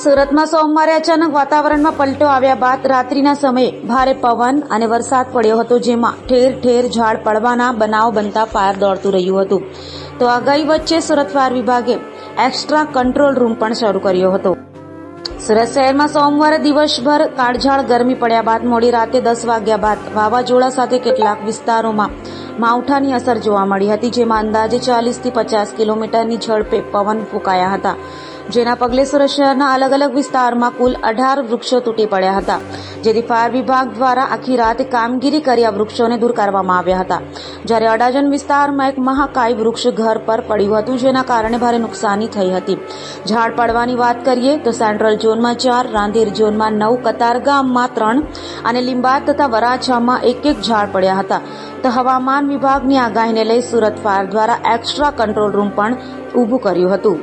સુરતમાં સોમવારે અચાનક વાતાવરણમાં પલટો આવ્યા બાદ રાત્રિના સમયે ભારે પવન અને વરસાદ પડ્યો હતો, જેમાં ઠેર ઠેર ઝાડ પડવાના બનાવ બનતા ફાયર દોડતું રહ્યું હતું. તો આગાહી વચ્ચે સુરત ફાયર વિભાગે એક્સ્ટ્રા કંટ્રોલ રૂમ પણ શરૂ કર્યો હતો. સુરત શહેરમાં સોમવારે દિવસભર કાળઝાળ ગરમી પડ્યા બાદ મોડી રાતે દસ વાગ્યા બાદ વાવાઝોડા સાથે કેટલાક વિસ્તારોમાં માવઠાની અસર જોવા મળી હતી, જેમાં અંદાજે ચાલીસથી પચાસ કિલોમીટરની ઝડપે પવન ફૂંકાયા હતા. જેના પગલે સુરત શહેરના અલગ અલગ વિસ્તારમાં કુલ અઢાર વૃક્ષો તૂટી પડ્યા હતા, જેથી ફાયર વિભાગ દ્વારા આખી રાત કામગીરી કરી આ વૃક્ષોને દૂર કરવામાં આવ્યા હતા. જ્યારે અડાજણ વિસ્તારમાં એક મહાકાય વૃક્ષ ઘર પર પડ્યું હતું, જેના કારણે ભારે નુકસાની થઈ હતી. ઝાડ પડવાની વાત કરીએ તો સેન્ટ્રલ ઝોનમાં ચાર રાંધેર ઝોનમાં નવ કતારગામમાં ત્રણ અને લીંબાત તથા વરાછામાં એક એક ઝાડ પડ્યા હતા. તો હવામાન વિભાગની આગાહીને લઈ સુરત ફાયર દ્વારા એક્સ્ટ્રા કંટ્રોલ રૂમ પણ ઊભું કર્યું હતું.